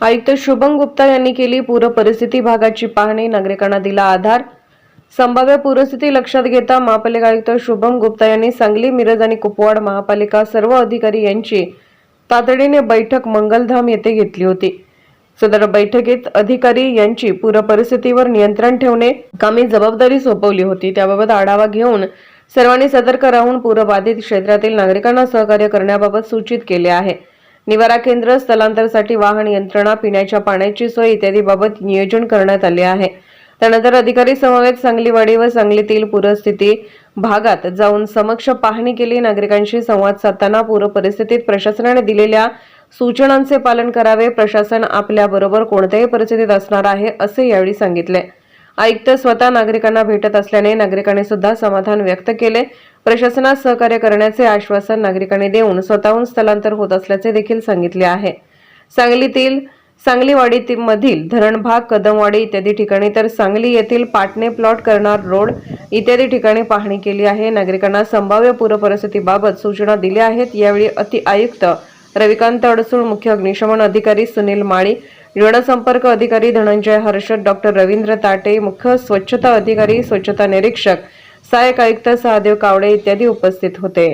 आयुक्त शुभम गुप्ता यांनी केली पूर परिस्थिती भागाची पाहणी. नागरिकांना दिला आधार. संभाव्य पूरस्थिती लक्षात घेता महापालिका आयुक्त शुभम गुप्ता यांनी सांगली मिरज आणि कुपवाड महापालिका सर्व अधिकारी यांची तातडीने बैठक मंगलधाम येथे घेतली होती. सदर बैठकीत अधिकारी यांची पूर परिस्थितीवर नियंत्रण ठेवणे कामी जबाबदारी सोपवली होती. त्याबाबत आढावा घेऊन सर्वांनी सतर्क राहून पूरबाधित क्षेत्रातील नागरिकांना सहकार्य करण्याबाबत सूचित केले आहे. निवारा केंद्र स्थलांतरासाठी वाहन यंत्रणा पिण्याच्या पाण्याची सोय इत्यादीबाबत नियोजन करण्यात आले आहे. त्यानंतर अधिकारी समवेत सांगलीवाडी व सांगलीतील पूरस्थिती भागात जाऊन समक्ष पाहणी केली. नागरिकांशी संवाद साधताना पूर परिस्थितीत प्रशासनाने दिलेल्या सूचनांचे पालन करावे. प्रशासन आपल्या बरोबर कोणत्याही परिस्थितीत असणार आहे असे यावेळी सांगितले. आयुक्त स्वतः नागरिकांना भेटत असल्याने नागरिकांनी सुद्धा समाधान व्यक्त केले. प्रशासनास सहकार्य करण्याचे आश्वासन नागरिकांनी देऊन स्वतःहून स्थलांतर होत असल्याचे देखील सांगितले आहे. सांगलीतील सांगलीवाडी मधील धरणभाग कदमवाडी इत्यादी ठिकाणी तर सांगली येथील पाटणे प्लॉट करणार रोड इत्यादी ठिकाणी पाहणी केली आहे. नागरिकांना संभाव्य पूर परिस्थितीबाबत सूचना दिल्या आहेत. यावेळी अति आयुक्त रविकांत अडसूळ मुख्य अग्निशमन अधिकारी सुनील माळी जनसंपर्क अधिकारी धनंजय हर्षद डॉक्टर रवींद्र ताटे मुख्य स्वच्छता अधिकारी स्वच्छता निरीक्षक सहाय्यक आयुक्त सहादेव कावडे इत्यादी उपस्थित होते.